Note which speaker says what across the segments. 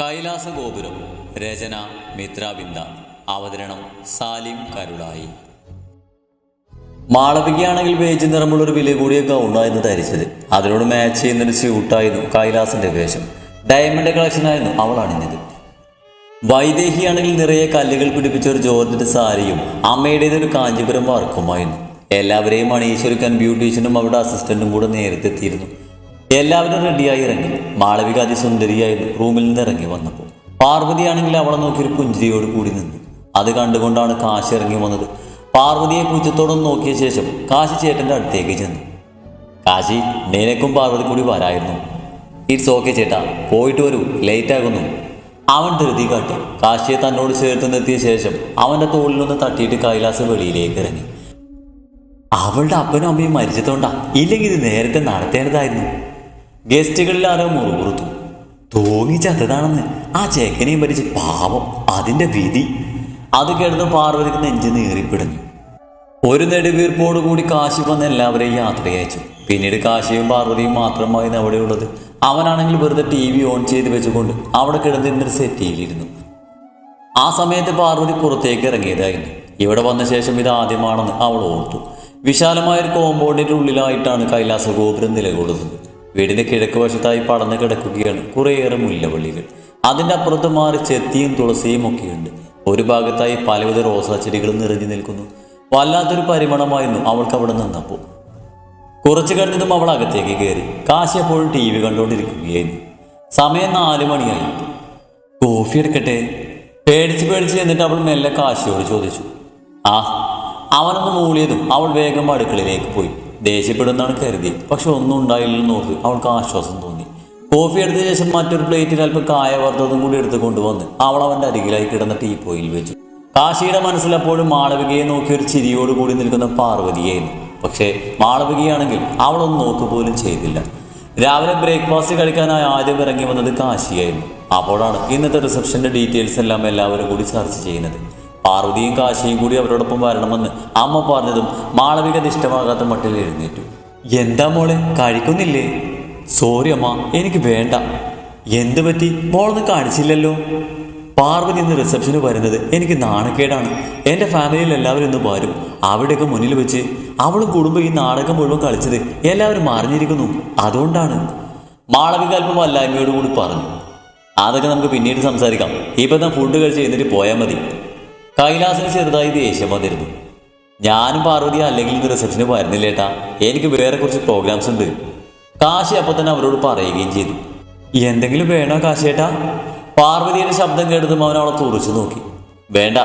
Speaker 1: കൈലാസ ഗോപുരം രചന മിത്രാബിന്ദ അവതരണം സാലിം കരുളായി. മാളവികയാണെങ്കിൽ വേജ് നിറമുള്ള ഒരു വില കൂടിയ ഗൗണായിരുന്നു ധരിച്ചത്. അതിനോട് മാച്ച് ചെയ്യുന്നൊരു സ്യൂട്ടായിരുന്നു കൈലാസിന്റെ വേഷം. ഡയമണ്ട് കളക്ഷനായിരുന്നു അവൾ അണിഞ്ഞത്. വൈദേഹിയാണെങ്കിൽ നിറയെ കല്ലുകൾ പിടിപ്പിച്ച ഒരു ജോർജിന്റെ സാരിയും അമ്മയുടേത് ഒരു കാഞ്ചീപുരം വർക്കുമായിരുന്നു. എല്ലാവരെയും അണിയിച്ചൊരുക്കാൻ ബ്യൂട്ടീഷ്യനും അവരുടെ അസിസ്റ്റന്റും കൂടെ നേരത്തെ എത്തിയിരുന്നു. എല്ലാവരും റെഡിയായി ഇറങ്ങി. മാളവിക അതിസുന്ദരിയായി റൂമിൽ നിന്ന് ഇറങ്ങി വന്നപ്പോൾ പാർവതിയാണെങ്കിൽ അവളെ നോക്കി ഒരു പുഞ്ചിരിയോട് കൂടി നിന്നു. അത് കണ്ടുകൊണ്ടാണ് കാശി ഇറങ്ങി വന്നത്. പാർവതിയെ പൂച്ചത്തോടൊന്ന് നോക്കിയ ശേഷം കാശി ചേട്ടന്റെ അടുത്തേക്ക് ചെന്നു. കാശി നിനക്കും പാർവതി കൂടി വരായിരുന്നു. ഇറ്റ്സ് ഓക്കെ ചേട്ടാ. പോയിട്ട് വരൂ. ലേറ്റ് ആകുന്നു. അവൻ ധൃതി കാട്ടി. കാശിയെ തന്നോട് ചേർത്ത് നിർത്തിയ ശേഷം അവന്റെ തോളിലൊന്ന് തട്ടിയിട്ട് കൈലാസ് വെളിയിലേക്ക് ഇറങ്ങി. അവളുടെ അപ്പനും അമ്മയും മരിച്ചതുകൊണ്ടാ. ഇല്ലെങ്കിൽ ഇത് നേരത്തെ നടത്തേണ്ടതായിരുന്നു. ഗസ്റ്റുകളിൽ ആരോ മുറുമുറുത്തു. തോന്നി ചത്തതാണെന്ന് ആ ചേക്കനെയും ഭരിച്ച് പാവം അതിന്റെ വിധി. അത് കേട്ടത് പാർവതിക്ക് നെഞ്ച് നീറിപ്പിടഞ്ഞു. ഒരു നെടുവീർപ്പോട് കൂടി കാശി വന്ന് എല്ലാവരെയും യാത്രയച്ചു പിന്നീട് കാശിയും പാർവതിയും മാത്രമായിരുന്നു അവിടെയുള്ളത് അവനാണെങ്കിൽ വെറുതെ ടി വി ഓൺ ചെയ്ത് വെച്ചുകൊണ്ട് അവിടെ കിടന്നിരുന്നൊരു സെറ്റിയിലിരുന്നു. ആ സമയത്ത് പാർവതി പുറത്തേക്ക് ഇറങ്ങിയതായിരുന്നു. ഇവിടെ വന്ന ശേഷം ഇത് ആദ്യമാണെന്ന് അവൾ ഓർത്തു. വിശാലമായൊരു കോമ്പൗണ്ടിന്റെ ഉള്ളിലായിട്ടാണ് കൈലാസ ഗോപുരം നിലകൊള്ളുന്നത്. വീടിന്റെ കിഴക്ക് വശത്തായി പടർന്നു കിടക്കുകയാണ് കുറേയേറെ മുല്ലവള്ളികൾ അതിന്റെ അപ്പുറത്ത് മാറി ചെത്തിയും തുളസിയും ഒക്കെയുണ്ട്. ഒരു ഭാഗത്തായി പലവിധ റോസാ ചെടികളും നിറഞ്ഞു നിൽക്കുന്നു. വല്ലാത്തൊരു പരിമണമായിരുന്നു അവൾക്ക് അവിടെ നിന്നപ്പോൾ. കുറച്ചു കഴിഞ്ഞതും അവൾ അകത്തേക്ക് കയറി. കാശി എപ്പോഴും ടി വി കണ്ടുകൊണ്ടിരിക്കുകയായിരുന്നു സമയം നാലു മണിയായി. കോഫി എടുക്കട്ടെ? പേടിച്ച് പേടിച്ച് എന്നിട്ട് അവൾ മെല്ലെ കാശിയോട് ചോദിച്ചു. ആ. അവനൊന്ന് മൂളിയതും അവൾ വേഗം അടുക്കളയിലേക്ക് പോയി. ദേഷ്യപ്പെടുന്നാണ് കരുതി. പക്ഷെ ഒന്നും ഉണ്ടായില്ലെന്ന് ഓർത്ത് അവൾക്ക് ആശ്വാസം തോന്നി. കോഫി എടുത്ത ശേഷം മറ്റൊരു പ്ലേറ്റിൽ അല്പം കായവർദ്ധതും കൂടി എടുത്ത് കൊണ്ടുവന്ന് അവൾ അവന്റെ അരികിലായി കിടന്ന ടീപ്പോയിൽ വെച്ചു. കാശിയുടെ മനസ്സിലപ്പോഴും മാളവികയെ നോക്കി ഒരു ചിരിയോട് കൂടി നിൽക്കുന്ന പാർവതിയായിരുന്നു പക്ഷേ മാളവികയാണെങ്കിൽ അവളൊന്നും നോക്കുപോലും ചെയ്തില്ല. രാവിലെ ബ്രേക്ക്ഫാസ്റ്റ് കഴിക്കാനായി ആദ്യം ഇറങ്ങി വന്നത് കാശിയായിരുന്നു. അപ്പോഴാണ് ഇന്നത്തെ റിസപ്ഷന്റെ ഡീറ്റെയിൽസ് എല്ലാം എല്ലാവരും കൂടി ചർച്ച ചെയ്യുന്നത്. പാർവതിയും കാശിയും കൂടി അവരോടൊപ്പം വരണമെന്ന് അമ്മ പറഞ്ഞതും മാളവിക നിഷ്ഠമാകാത്ത മട്ടിൽ എഴുന്നേറ്റു. എന്താ മോളെ കഴിക്കുന്നില്ലേ? സോറി അമ്മ എനിക്ക് വേണ്ട. എന്ത് പറ്റി? മോളൊന്നും കാണിച്ചില്ലല്ലോ. പാർവതി ഇന്ന് റിസപ്ഷന് വരുന്നത് എനിക്ക് നാണക്കേടാണ്. എന്റെ ഫാമിലിയിൽ എല്ലാവരും ഇന്ന് വരും. അവിടെയൊക്കെ മുന്നിൽ വെച്ച് അവളും കുടുംബം ഈ നാടകം മുഴുവൻ കളിച്ചത് എല്ലാവരും അറിഞ്ഞിരിക്കുന്നു. അതുകൊണ്ടാണ്. മാളവിക അല്പം വല്ലായ്മയോട് കൂടി പറഞ്ഞു. അതൊക്കെ നമുക്ക് പിന്നീട് സംസാരിക്കാം. ഇപ്പം ഞാൻ ഫുഡ് കഴിച്ച് എന്നിട്ട് പോയാൽ മതി. കൈലാസിന് ചെറുതായി ദേഷ്യം വന്നിരുന്നു. ഞാനും പാർവതി അല്ലെങ്കിൽ ഇന്ന് റിസപ്ഷന് വരുന്നില്ലേട്ടാ എനിക്ക് വേറെ കുറച്ച് പ്രോഗ്രാംസ് ഉണ്ട്. കാശി അപ്പൊ തന്നെ അവരോട് പറയുകയും ചെയ്തു. എന്തെങ്കിലും വേണോ കാശേട്ടാ പാർവതിയുടെ ശബ്ദം കേട്ടതും അവൻ അവളെ തുറച്ചു നോക്കി. വേണ്ട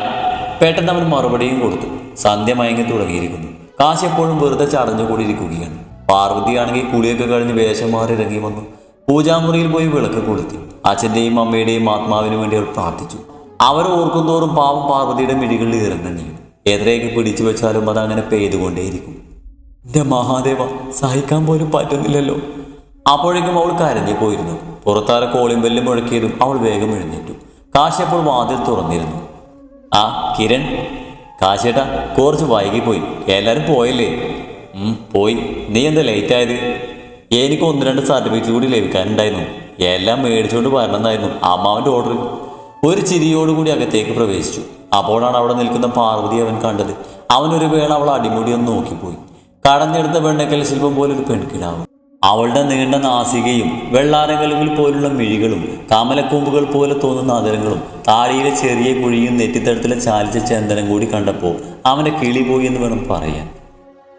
Speaker 1: പെട്ടെന്ന് അവൻ മറുപടിയും കൊടുത്തു. സന്ധ്യ മയങ്ങി തുടങ്ങിയിരിക്കുന്നു. കാശി എപ്പോഴും വെറുതെ ചടഞ്ഞുകൂടിയിരിക്കുകയാണ്. പാർവതിയാണെങ്കിൽ കുളിയൊക്കെ കഴിഞ്ഞ് വേഷം മാറി ഇറങ്ങി വന്നു. പൂജാമുറിയിൽ പോയി വിളക്ക് കൊളുത്തി. അച്ഛന്റെയും അമ്മയുടെയും ആത്മാവിന് വേണ്ടി അവർ പ്രാർത്ഥിച്ചു. അവർ ഓർക്കുന്തോറും പാവം പാർവതിയുടെ മിഴികളിൽ ഇറങ്ങണിയും എത്രയൊക്കെ പിടിച്ചു വെച്ചാലും അതങ്ങനെ പെയ്തുകൊണ്ടേയിരിക്കും. എന്റെ മഹാദേവ സഹിക്കാൻ പോലും പറ്റുന്നില്ലല്ലോ. അപ്പോഴേക്കും അവൾ കരഞ്ഞു പോയിരുന്നു. പുറത്താരെ കോളിയും വെല്ലും മുഴക്കിയതും അവൾ വേഗം എഴുന്നേറ്റു. കാശി അപ്പോൾ വാതിൽ തുറന്നിരുന്നു. ആ കിരൺ. കാശേട്ടാ കുറച്ച് വൈകിപ്പോയി. എല്ലാരും പോയല്ലേ? പോയി. നീ എന്താ ലേറ്റ് ആയത് എനിക്ക് ഒന്ന് രണ്ട് സർട്ടിഫിക്കറ്റ് കൂടി ലഭിക്കാനുണ്ടായിരുന്നു. എല്ലാം മേടിച്ചുകൊണ്ട് വരണമെന്നായിരുന്നു അമ്മാവന്റെ ഓർഡർ ഒരു ചിരിയോടുകൂടി അകത്തേക്ക് പ്രവേശിച്ചു. അപ്പോഴാണ് അവിടെ നിൽക്കുന്ന പാർവതി അവൻ കണ്ടത്. അവനൊരു വേള അവൾ അടിമുടി ഒന്ന് നോക്കിപ്പോയി. കടഞ്ഞെടുത്ത വെണ്ണക്കൽ ശില്പം പോലെ ഒരു പെൺകിടാവ്. അവളുടെ നീണ്ട നാസികയും വെള്ളാരകലുകൾ പോലുള്ള മിഴികളും കമലക്കൊമ്പുകൾ പോലെ തോന്നുന്ന അതരങ്ങളും താടിയിലെ ചെറിയ കുഴിയും നെറ്റിത്തടത്തിലെ ചാലിച്ച ചന്ദനം കൂടി കണ്ടപ്പോൾ അവനെ കിളി പോയി എന്ന് വേണം പറയാൻ.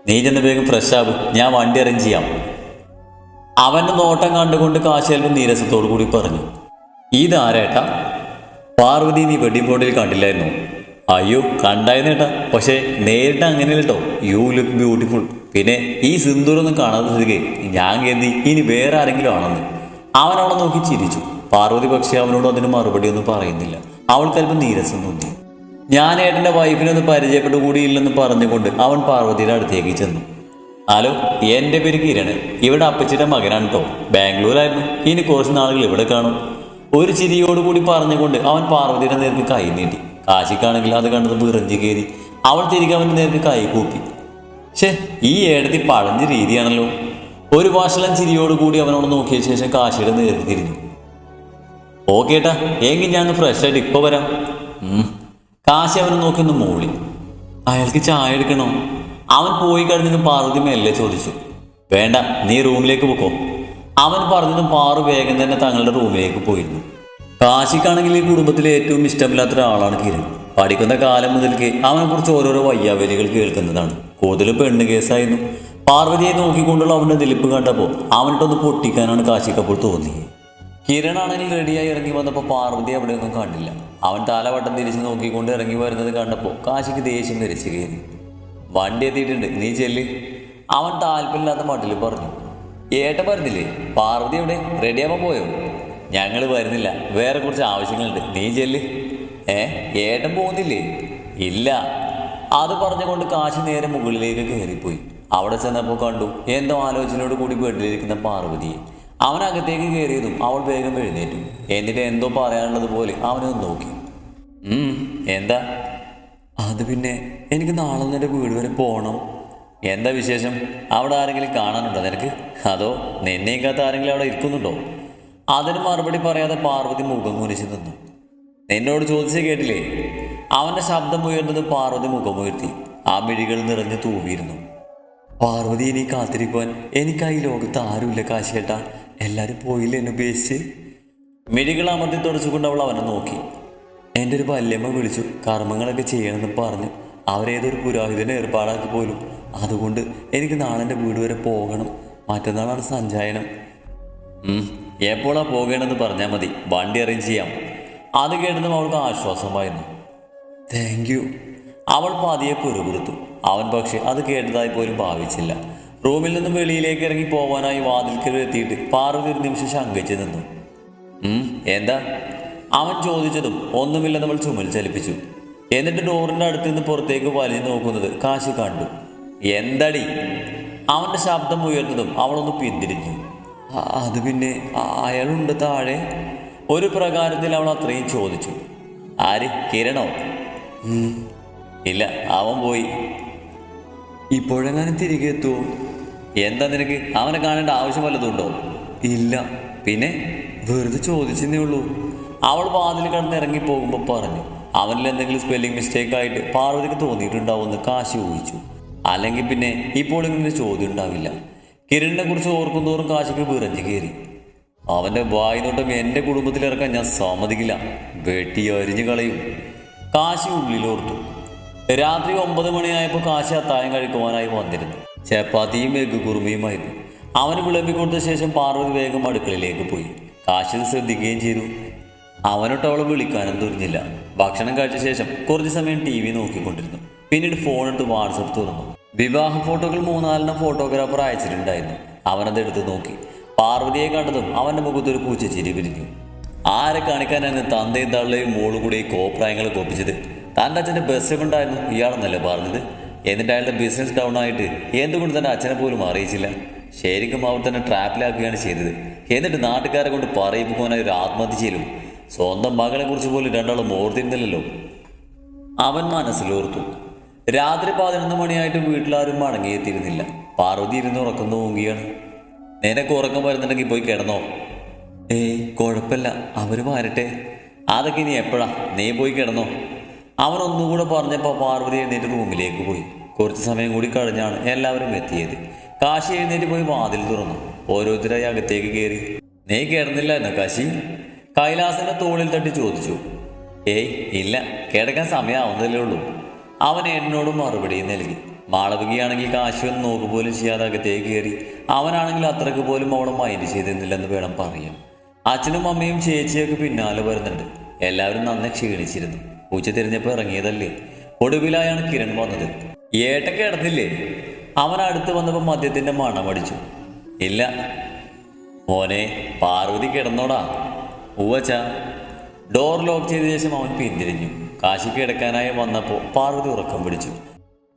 Speaker 1: നീ ചെന്ന് വേഗം ഫ്രഷ് ഞാൻ വണ്ടി അറേഞ്ച് ചെയ്യാം. അവന്റെ നോട്ടം കണ്ടുകൊണ്ട് കാശേൽവൻ നീരസത്തോടു കൂടി പറഞ്ഞു ഇതാരേട്ടാ പാർവതി നീ വെഡിങ് ഫോട്ടോയിൽ കണ്ടില്ലായിരുന്നു. അയ്യോ കണ്ടായിരുന്നേട്ടാ പക്ഷേ നേരിട്ട് അങ്ങനെ കേട്ടോ യു ലുക്ക് ബ്യൂട്ടിഫുൾ പിന്നെ ഈ സിന്ദൂരൊന്നും കാണാതെ സ്ഥിതിക്ക് ഞാൻ കരുതി ഇനി വേറെ ആരെങ്കിലും ആണെന്ന്. അവൻ അവളെ നോക്കി ചിരിച്ചു. പാർവതി പക്ഷേ അവനോട് അതിന് മറുപടി ഒന്നും പറയുന്നില്ല. അവൾക്ക് അല്പം നീരസം തോന്നി. ഞാൻ ഏട്ടന്റെ വൈഫിനെ ഒന്ന് പരിചയപ്പെട്ടു കൂടിയില്ലെന്ന് പറഞ്ഞുകൊണ്ട് അവൻ പാർവതിയുടെ അടുത്തേക്ക് ചെന്നു. ഹലോ എന്റെ പേര് കിരണ് ഇവിടെ അപ്പച്ചിയുടെ മകനാണ് കേട്ടോ ബാംഗ്ലൂരായിരുന്നു. ഇനി കുറച്ച് നാളുകൾ ഇവിടെ കാണും. ഒരു ചിരിയോടുകൂടി പറഞ്ഞുകൊണ്ട് അവൻ പാർവതിയുടെ നേർക്ക് കൈ നീട്ടി. കാശിക്കാണെങ്കിൽ അത് കണ്ടത് വിറഞ്ഞു കയറി. അവൾ തിരികെ അവന്റെ നേർക്ക് കൈ കൂപ്പി. ഷേ ഈ ഏടത്തി പഴഞ്ഞ രീതിയാണല്ലോ. ഒരു വാശലൻ ചിരിയോടുകൂടി അവനോട് നോക്കിയ ശേഷം കാശിയുടെ നേർക്ക് തിരിഞ്ഞു. ഓക്കേട്ടാ എങ്കിൽ ഞാൻ ഫ്രഷ് ആയിട്ട് ഇപ്പൊ വരാം. കാശി അവനെ നോക്കി ഒന്ന് മൂളി. അയാൾക്ക് ചായ എടുക്കണോ? അവൻ പോയി കഴിഞ്ഞിട്ട് പാർവതി മെല്ലെ ചോദിച്ചു. വേണ്ട നീ റൂമിലേക്ക് പോക്കോ. അവൻ പറഞ്ഞതും പാറു വേഗം തന്നെ തങ്ങളുടെ റൂമിലേക്ക് പോയിരുന്നു. കാശിക്കാണെങ്കിൽ ഈ കുടുംബത്തിലെ ഏറ്റവും ഇഷ്ടമില്ലാത്ത ഒരാളാണ് കിരൺ. പഠിക്കുന്ന കാലം മുതൽക്ക് അവനെ കുറിച്ച് ഓരോരോ വയ്യാവലികൾ കേൾക്കുന്നതാണ്. കൂടുതലും പെണ്ണ് കേസായിരുന്നു. പാർവതിയെ നോക്കിക്കൊണ്ടുള്ള അവന്റെ ദിലിപ്പ് കണ്ടപ്പോൾ അവനിട്ടൊന്ന് പൊട്ടിക്കാനാണ് കാശിക്കപ്പോൾ തോന്നിയത് കിരൺ ആണെങ്കിൽ റെഡിയായി ഇറങ്ങി വന്നപ്പോൾ പാർവതി അവിടെയൊന്നും കണ്ടില്ല. അവൻ തലവട്ടം തിരിച്ച് നോക്കിക്കൊണ്ട് ഇറങ്ങി വരുന്നത് കണ്ടപ്പോൾ കാശിക്ക് ദേഷ്യം ധരിച്ചു കയറി. വണ്ടി എത്തിയിട്ടുണ്ട്. നീ ചെല്ല്. അവൻ താല്പര്യമില്ലാത്ത മട്ടിൽ പറഞ്ഞു. ഏട്ട പറഞ്ഞില്ലേ പാർവതി എവിടെ? റെഡിയാവാൻ പോയോ? ഞങ്ങൾ വരുന്നില്ല. വേറെ കുറച്ച് ആവശ്യങ്ങളുണ്ട്. നീ ചെല്ല്. ഏ ഏട്ടൻ പോകുന്നില്ലേ? ഇല്ല. അത് പറഞ്ഞുകൊണ്ട് കാശ് നേരെ മുകളിലേക്ക് കയറിപ്പോയി. അവിടെ ചെന്നപ്പോൾ കണ്ടു എന്തോ ആലോചനയോട് കൂടി വീട്ടിലിരിക്കുന്ന പാർവതിയെ. അവൻ അകത്തേക്ക് കയറിയതും അവൾ വേഗം എഴുന്നേറ്റു. എന്നിട്ട് എന്തോ പറയാനുള്ളത് പോലെ അവനൊന്ന് നോക്കി. എന്താ? അത് പിന്നെ എനിക്ക് നാളെ നിന്റെ വീട് വരെ പോകണം എന്താ വിശേഷം? അവിടെ ആരെങ്കിലും കാണാനുണ്ടോ നിനക്ക്? അതോ നിന്നെയും കാത്ത ആരെങ്കിലും അവിടെ ഇരിക്കുന്നുണ്ടോ? അതിന് മറുപടി പറയാതെ പാർവതി മുഖം കുനിച്ചു നിന്നു. നിന്നോട് ചോദിച്ചു കേട്ടില്ലേ? അവന്റെ ശബ്ദം ഉയർന്നത് പാർവതി മുഖമുയർത്തി ആ മിഴികൾ നിറഞ്ഞു തൂവിയിരുന്നു. പാർവതി ഇനി കാത്തിരിക്കുവാൻ എനിക്കായി ലോകത്ത് ആരുമില്ല കാശിയേട്ടാ. എല്ലാരും പോയില്ല എന്നെ ഉപേക്ഷിച്ച്? മിഴികൾ അമർത്തി തുടച്ചുകൊണ്ട് അവൾ അവനെ നോക്കി. എന്റെ ഒരു വല്യമ്മ വിളിച്ചു. കർമ്മങ്ങളൊക്കെ ചെയ്യണമെന്ന് പറഞ്ഞു അവരേതൊരു പുരോഹിതനെ ഏർപ്പാടാക്കി പോലും അതുകൊണ്ട് എനിക്ക് നാളെ എന്റെ വീട് വരെ പോകണം. മറ്റന്നാളാണ് സഞ്ചായനം. എപ്പോഴാ പോകേണ്ടെന്ന് പറഞ്ഞാൽ മതി. വണ്ടി അറേഞ്ച് ചെയ്യാം. അത് കേട്ടതും അവൾക്ക് ആശ്വാസമായിരുന്നു താങ്ക് യു അവൾ പതിയെ പിറുപിറുത്തു അവൻ പക്ഷെ അത് കേട്ടതായി പോലും ഭാവിച്ചില്ല. റൂമിൽ നിന്നും വെളിയിലേക്ക് ഇറങ്ങി പോകാനായി വാതിൽക്കൽ എത്തിയിട്ട് പാർവതി ഒരു നിമിഷം ശങ്കിച്ചു നിന്നു. എന്താ? അവൻ ചോദിച്ചതും ഒന്നുമില്ലെന്ന് അവൾ ചുമൽ ചലിപ്പിച്ചു. എന്നിട്ട് ഡോറിന്റെ അടുത്ത് നിന്ന് പുറത്തേക്ക് വലിഞ്ഞു നോക്കുന്നത് കാശി കണ്ടു. എന്തടി? അവന്റെ ശബ്ദം ഉയർന്നതും അവളൊന്ന് പിന്തിരിഞ്ഞു. "അ- അത് പിന്നെ അയാളുണ്ട് താഴെ. ഒരു പ്രകാരത്തിൽ അവൾ അത്രയും ചോദിച്ചു. ആര്? കിരണോ? ഇല്ല അവൻ പോയി. ഇപ്പോഴെങ്ങാനും തിരികെ എത്തുമോ എന്താ നിനക്ക്? അവനെ കാണേണ്ട ആവശ്യം വല്ലതുണ്ടോ ഇല്ല. പിന്നെ വെറുതെ ചോദിച്ചെന്നേ ഉള്ളൂ. അവൾ വാതിൽ കടന്ന് ഇറങ്ങി പോകുമ്പോൾ പറഞ്ഞു അവനിൽ എന്തെങ്കിലും സ്പെല്ലിംഗ് മിസ്റ്റേക്ക് ആയിട്ട് പാർവതിക്ക് തോന്നിയിട്ടുണ്ടാവുമെന്ന് കാശി ഊഹിച്ചു. അല്ലെങ്കിൽ പിന്നെ ഇപ്പോൾ ഇങ്ങനെ ചോദ്യം ഉണ്ടാവില്ല. കിരണിനെ കുറിച്ച് ഓർക്കും തോറും കാശിക്ക് വിറഞ്ഞു കയറി. അവന്റെ വായി നോട്ടം എന്റെ കുടുംബത്തിലിറക്കാൻ ഞാൻ സമ്മതിക്കില്ല. വെട്ടി അരിഞ്ഞു കളയും. കാശി ഉള്ളിലോർത്തു രാത്രി ഒമ്പത് മണിയായപ്പോൾ കാശി അത്തായം കഴിക്കുവാനായി വന്നിരുന്നു. ചപ്പാത്തിയും എഗ് കുറുമയുമായിരുന്നു. അവന് വിളമ്പി കൊടുത്ത ശേഷം പാർവതി വേഗം അടുക്കളയിലേക്ക് പോയി. കാശി ശ്രദ്ധിക്കുകയും ചെയ്തു. അവനോട്ട് അവളെ വിളിക്കാനും തുരിഞ്ഞില്ല ഭക്ഷണം കഴിച്ച ശേഷം കുറച്ച് സമയം ടി വി നോക്കിക്കൊണ്ടിരുന്നു. പിന്നീട് ഫോൺ എടുത്ത് വാട്സപ്പ് തുറന്നു. വിവാഹ ഫോട്ടോകൾ മൂന്നാലിനും ഫോട്ടോഗ്രാഫർ അയച്ചിട്ടുണ്ടായിരുന്നു. അവനത് എടുത്ത് നോക്കി. പാർവതിയെ കണ്ടതും അവന്റെ മുഖത്ത് ഒരു ചിരി പിരിഞ്ഞു ആരെ കാണിക്കാനാണ് തന്തയും തള്ളയും മോളും കൂടി ഈ കോപ്രായങ്ങളെ കൊപ്പിച്ചത്? തന്റെ അച്ഛന്റെ ബസ് കൊണ്ടായിരുന്നു ഇയാളെന്നല്ലേ പറഞ്ഞത്? എന്നിട്ട് അയാളുടെ ബിസിനസ് ഡൗൺ ആയിട്ട് എന്തുകൊണ്ട് തന്റെ അച്ഛനെ പോലും അറിയിച്ചില്ല? ശരിക്കും അവർ തന്നെ ട്രാപ്പിലാക്കുകയാണ് ചെയ്തത്. എന്നിട്ട് നാട്ടുകാരെ കൊണ്ട് പറയിപ്പിക്കുവാനായി ഒരു ആത്മഹത്യ ചെയ്യലും സ്വന്തം മകളെ കുറിച്ച് പോലും രണ്ടാളും ഓർത്തിരുന്നില്ലല്ലോ. അവൻ മനസ്സിലോർത്തു. രാത്രി പതിനൊന്ന് മണിയായിട്ട് വീട്ടിലാരും മടങ്ങിയെത്തിയിരുന്നില്ല. പാർവതി ഇരുന്ന് ഉറക്കം തൂങ്ങുകയാണ് നിനക്ക് ഉറക്കം വരുന്നുണ്ടെങ്കിൽ പോയി കിടന്നോ. ഏയ് കുഴപ്പമില്ല. അവർ വരട്ടെ. അതൊക്കെ ഇനി എപ്പോഴാ? നീ പോയി കിടന്നോ. അവൻ ഒന്നുകൂടെ പറഞ്ഞപ്പോൾ പാർവതി എഴുന്നേറ്റ് റൂമിലേക്ക് പോയി. കുറച്ച് സമയം കൂടി കഴിഞ്ഞാണ് എല്ലാവരും എത്തിയത്. കാശി എഴുന്നേറ്റ് പോയി വാതിൽ തുറന്നു. ഓരോരുത്തരായി അകത്തേക്ക് കയറി. നീ കിടന്നില്ല എന്നാ കാശി? കൈലാസന്റെ തോളിൽ തട്ടി ചോദിച്ചു. ഏയ് ഇല്ല. കിടക്കാൻ സമയമാവുന്നതല്ലേ ഉള്ളൂ. അവൻ എന്നോട് മറുപടി നൽകി. മാളവികയാണെങ്കിൽ കാശി ഒന്ന് നോക്ക് പോലും ചെയ്യാതെ അകത്തേക്ക് കയറി. അവനാണെങ്കിൽ അത്രയ്ക്ക് പോലും അവളെ മൈൻഡ് ചെയ്തിരുന്നില്ലെന്ന് വേണം പറയാം അച്ഛനും അമ്മയും ചേച്ചിയൊക്കെ പിന്നാലെ വരുന്നുണ്ട്. എല്ലാവരും നന്നെ ക്ഷീണിച്ചിരുന്നു. ഉച്ച തിരിഞ്ഞപ്പോൾ ഇറങ്ങിയതല്ലേ? ഒടുവിലായാണ് കിരൺ വന്നത്. ഏട്ട കിടന്നില്ലേ? അവൻ അടുത്ത് വന്നപ്പോൾ മദ്യത്തിന്റെ മണം അടിച്ചു. ഇല്ല. മോനെ പാർവതി കിടന്നോടാ. ഉവച്ച ഡോർ ലോക്ക് ചെയ്ത ശേഷം അവൻ പിന്തിരിഞ്ഞു. കാശി കിടക്കാനായി വന്നപ്പോൾ പാർവതി ഉറക്കം പിടിച്ചു.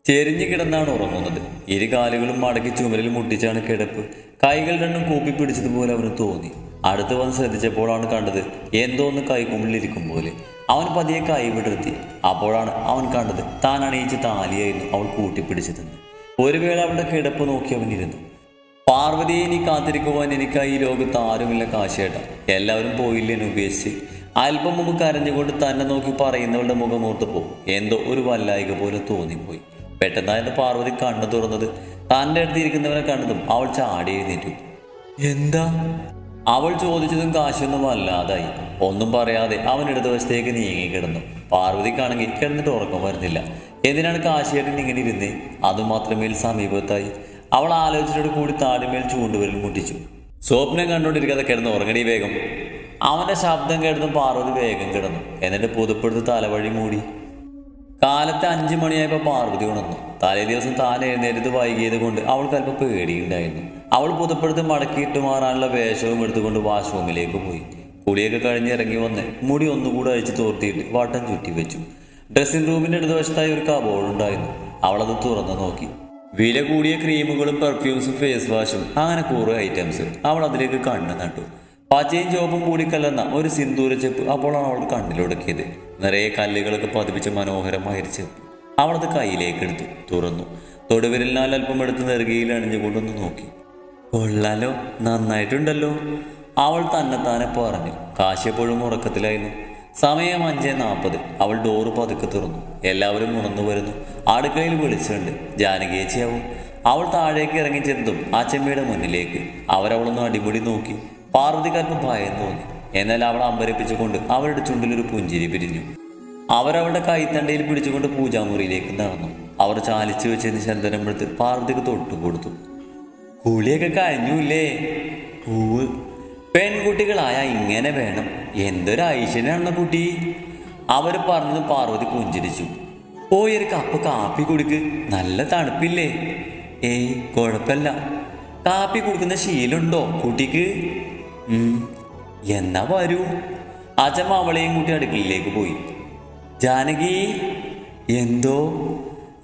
Speaker 1: ചെരിഞ്ഞു കിടന്നാണ് ഉറങ്ങുന്നത്. ഇരു കാലുകളും മടക്കി ചുമരിൽ മുട്ടിച്ചാണ് കിടപ്പ്. കൈകൾ രണ്ടും കൂപ്പി പിടിച്ചതുപോലെ അവന് തോന്നി. അടുത്ത് വന്ന് ശ്രദ്ധിച്ചപ്പോഴാണ് കണ്ടത് എന്തോ ഒന്ന് കൈക്കുമ്പിളിരിക്കും പോലെ. അവൻ പതിയെ കൈ വിടർത്തി. അപ്പോഴാണ് അവൻ കണ്ടത് താൻ അണിയിച്ച താലിയായിരുന്നു അവൾ കൂട്ടിപ്പിടിച്ചതെന്ന്. ഒരു വേള അവളുടെ കിടപ്പ് നോക്കി അവൻ ഇരുന്നു. പാർവതിയെ ഇനി കാത്തിരിക്കുവാൻ എനിക്കായി ഈ ലോകത്ത് ആരുമില്ല കാശേട്ട. എല്ലാവരും പോയില്ലെന്ന് ഉപേക്ഷിച്ച് അല്പം മുമ്പ് കരഞ്ഞുകൊണ്ട് തന്നെ നോക്കി പറയുന്നവളുടെ മുഖമോർത്തപ്പോ എന്തോ ഒരു വല്ലായിക പോലെ തോന്നിപ്പോയി. പെട്ടെന്നായിരുന്നു പാർവതി കണ്ണു തുറന്നത് തന്റെ അടുത്ത് ഇരിക്കുന്നവരെ കണ്ടതും അവൾ ചാടി എഴുന്നേറ്റു. എന്താ? അവൾ ചോദിച്ചതും കാശൊന്നും അല്ലാതായി ഒന്നും പറയാതെ അവൻ ഇടതുവശത്തേക്ക് നീങ്ങി കിടന്നു. പാർവതിക്കാണെങ്കിൽ കിടന്നിട്ട് ഉറക്കം വരുന്നില്ല. എന്തിനാണ് കാശിയേട്ടൻ ഇങ്ങനെ ഇരുന്നേ? അതുമാത്രമേൽ സമീപത്തായി. അവൾ ആലോചിച്ചിട്ട് കൂടി താടിമേൽ ചൂണ്ടുവരിൽ മുട്ടിച്ചു. സ്വപ്നം കണ്ടുകൊണ്ടിരിക്കാതെ കിടന്ന് ഉറങ്ങടി വേഗം. അവന്റെ ശബ്ദം കേട്ടതും പാർവതി വേഗം കിടന്നു. എന്നിട്ട് പുതുപ്പെടുത്ത് തലവഴി മൂടി. കാലത്ത് അഞ്ചു മണിയായപ്പോൾ പാർവതി ഉണർന്നു. തലേ ദിവസം താൻ എഴുന്നേറ്റത് വൈകിയത് കൊണ്ട് അവൾക്ക് അല്പം പേടിയുണ്ടായിരുന്നു. അവൾ പുതുപ്പെടുത്ത് മടക്കിയിട്ട് മാറാനുള്ള വേഷവും എടുത്തുകൊണ്ട് വാഷ്റൂമിലേക്ക് പോയി. കുളിയൊക്കെ കഴിഞ്ഞ് ഇറങ്ങി വന്ന് മുടി ഒന്നുകൂടെ അഴിച്ച് തോർത്തിയിട്ട് വട്ടം ചുറ്റി വെച്ചു. ഡ്രസ്സിംഗ് റൂമിന്റെ ഇടതുവശത്തായി ഒരു കബോർഡ് ഉണ്ടായിരുന്നു. അവളത് തുറന്നു നോക്കി. വില കൂടിയ ക്രീമുകളും പെർഫ്യൂംസും ഫേസ് വാഷും അങ്ങനെ കുറേ ഐറ്റംസ് അവൾ അതിലേക്ക് കണ്ണു നട്ടു. പച്ചയും ചുവപ്പും കൂടിക്കലർന്ന ഒരു സിന്ദൂര ചെപ്പ് അപ്പോഴാണ് അവൾ കണ്ണിലൊടുക്കിയത്. നിറയെ കല്ലുകളൊക്കെ പതിപ്പിച്ച മനോഹരമായൊരു ചെപ്പ് അവളത് കയ്യിലേക്ക് എടുത്തു തുറന്നു. തൊടുവിരലിനാൽ അല്പം എടുത്ത് നെറുകയിൽ അണിഞ്ഞുകൊണ്ടൊന്ന് നോക്കി. കൊള്ളാലോ നന്നായിട്ടുണ്ടല്ലോ അവൾ തന്നെത്താനെ പറഞ്ഞു. കാശെപ്പോഴും ഉറക്കത്തിലായിരുന്നു. സമയം അഞ്ചേ നാൽപ്പത്. അവൾ ഡോറ് പതുക്കെ തുറന്നു. എല്ലാവരും ഉണർന്നു വരുന്നു. അടുക്കളയിൽ വിളിച്ചുണ്ട് ജാനകിയേച്ചിയാവും. അവൾ താഴേക്ക് ഇറങ്ങി ചെന്നതും ആ ചെമ്മയുടെ മുന്നിലേക്ക്. അവരവളൊന്ന് അടിമുടി നോക്കി. പാർവതിക്കാർക്ക് ഭയം തോന്നി. എന്നാൽ അവളെ അമ്പരപ്പിച്ചുകൊണ്ട് അവളുടെ ചുണ്ടിലൊരു പുഞ്ചിരി പിരിഞ്ഞു. അവരവളുടെ കൈത്തണ്ടയിൽ പിടിച്ചുകൊണ്ട് പൂജാമുറിയിലേക്ക് നടന്നു. അവർ ചാലിച്ചു വെച്ചതിന് ചന്ദനമെടുത്ത് പാർവതിക്ക് തൊട്ടു കൊടുത്തു. കുളിയൊക്കെ കഴിഞ്ഞൂല്ലേ? പൂവ് പെൺകുട്ടികളായ ഇങ്ങനെ വേണം. എന്തൊരു ഐശ്വര്യമാണെന്ന കുട്ടി. അവർ പറഞ്ഞത് പാർവതി പുഞ്ചിരിച്ചു. പോയി ഒരു കപ്പ് കാപ്പി കുടിക്ക്. നല്ല തണുപ്പില്ലേ? ഏയ് കുഴപ്പമില്ല. കാപ്പി കുടിക്കുന്ന ശീലമുണ്ടോ കുട്ടിക്ക്? എന്നാ വരൂ. അജമ അവളെയും കൂട്ടി അടുക്കളയിലേക്ക് പോയി. ജാനകി എന്തോ?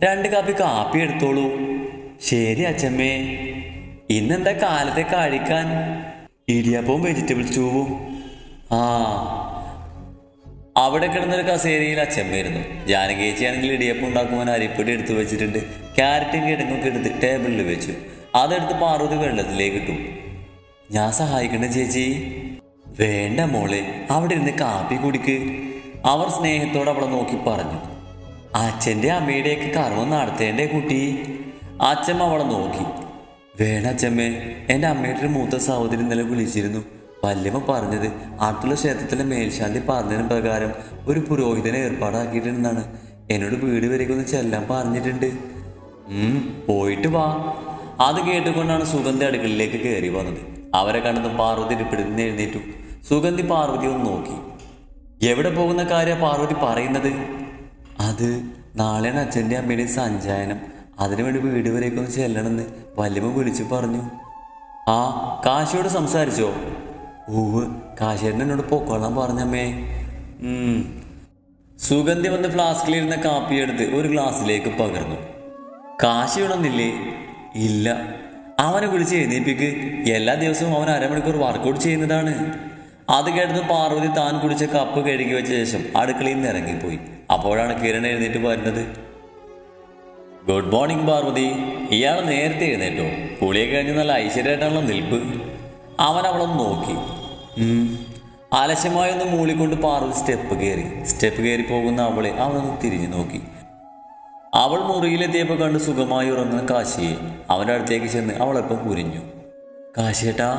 Speaker 1: രണ്ട് കാപ്പി കാപ്പി എടുത്തോളൂ. ശരി അച്ഛമ്മേ ഇന്നെന്താ കാലത്തെ കഴിക്കാൻ? ഇടിയപ്പവും വെജിറ്റബിൾ സ്റ്റൂവും ആ. അവിടെ കിടന്നൊരു കസേരയിൽ അച്ഛമ്മയിരുന്നു ജാനകേച്ചിയാണെങ്കിൽ ഇടിയപ്പം ഉണ്ടാക്കുവാൻ അരിപ്പൊടി എടുത്തു വെച്ചിട്ടുണ്ട്. ക്യാരറ്റും കിഴങ്ങൊക്കെ എടുത്ത് ടേബിളിൽ വെച്ചു. അതെടുത്ത് പാർവതി വെള്ളത്തിലേക്ക് ഇട്ടു. ഞാൻ സഹായിക്കണേ ചേച്ചി. വേണ്ട മോളെ അവിടെ ഇരുന്ന് കാപ്പി കുടിക്ക്. അവർ സ്നേഹത്തോടെ അവളെ നോക്കി പറഞ്ഞു. അച്ഛന്റെ അമ്മയുടെയൊക്കെ കർമ്മം നടത്തേണ്ടേ കുട്ടി. അച്ഛമ്മ അവളെ നോക്കി. വേണ അച്ഛമ്മേ എന്റെ അമ്മയുടെ ഒരു മൂത്ത സഹോദരി ഇന്നലെ വിളിച്ചിരുന്നു. വല്യമ്മ പറഞ്ഞത് അടുത്തുള്ള ക്ഷേത്രത്തിലെ മേൽശാന്തി പറഞ്ഞതിന് പ്രകാരം ഒരു പുരോഹിതനെ ഏർപ്പാടാക്കിയിട്ടുണ്ടെന്നാണ്. എന്നോട് വീട് വരേക്ക് ഒന്ന് ചെല്ലാൻ പറഞ്ഞിട്ടുണ്ട്. പോയിട്ട് വാ. അത് കേട്ടുകൊണ്ടാണ് സുഗന്ധ അടുക്കളയിലേക്ക് കയറി വന്നത്. അവരെ കണ്ടതും പാർവതി ഇരിപ്പിടുന്ന് എഴുന്നേറ്റു. സുഗന്ധി പാർവതി ഒന്ന് നോക്കി. എവിടെ പോകുന്ന കാര്യം പാർവതി പറയുന്നത്? അത് നാളെയാണ് അച്ഛന്റെ അമ്മയുടെ അതിനു അതിനുവേണ്ടി വീട് വരേക്കൊന്ന് ചെല്ലണമെന്ന് വല്യമ്മ വിളിച്ചു പറഞ്ഞു. ആ കാശിയോട് സംസാരിച്ചോ? ഊവ് കാശേരൻ എന്നോട് പൊക്കോളാൻ പറഞ്ഞമ്മേ. സുഗന്ധി വന്ന് ഫ്ലാസ്കിലിരുന്ന കാപ്പിയെടുത്ത് ഒരു ഗ്ലാസ്സിലേക്ക് പകർന്നു. കാശി വേണമെന്നില്ലേ? ഇല്ല. അവനെ വിളിച്ച് എഴുന്നേപ്പിക്ക്. എല്ലാ ദിവസവും അവൻ അരമണിക്കൂർ വർക്കൗട്ട് ചെയ്യുന്നതാണ്. അത് കേട്ടത് പാർവതി താൻ കുടിച്ച കപ്പ് കഴുകി വെച്ച ശേഷം അടുക്കളയിൽ നിന്ന് ഇറങ്ങിപ്പോയി. അപ്പോഴാണ് കിരൺ എഴുന്നേറ്റ് വരുന്നത്. Good morning Parvathi. ഇയാൾ നേരത്തെ എഴുന്നേറ്റോ. കുളിയൊക്കെ കഴിഞ്ഞ് നല്ല ഐശ്വര്യമായിട്ടാണല്ലോ നിൽപ്പ്. അവൻ അവളൊന്ന് നോക്കി. ആലസ്യമായൊന്ന് മൂളിക്കൊണ്ട് പാർവതി സ്റ്റെപ്പ് കയറി സ്റ്റെപ്പ് കയറി പോകുന്ന അവളെ അവനൊന്ന് തിരിഞ്ഞു നോക്കി. അവൾ മുറിയിലെത്തിയപ്പോൾ കണ്ട് സുഖമായി ഉറങ്ങുന്ന കാശിയെ അവന്റെ അടുത്തേക്ക് ചെന്ന് അവളെപ്പം കുരിഞ്ഞു കാശിയേട്ടാ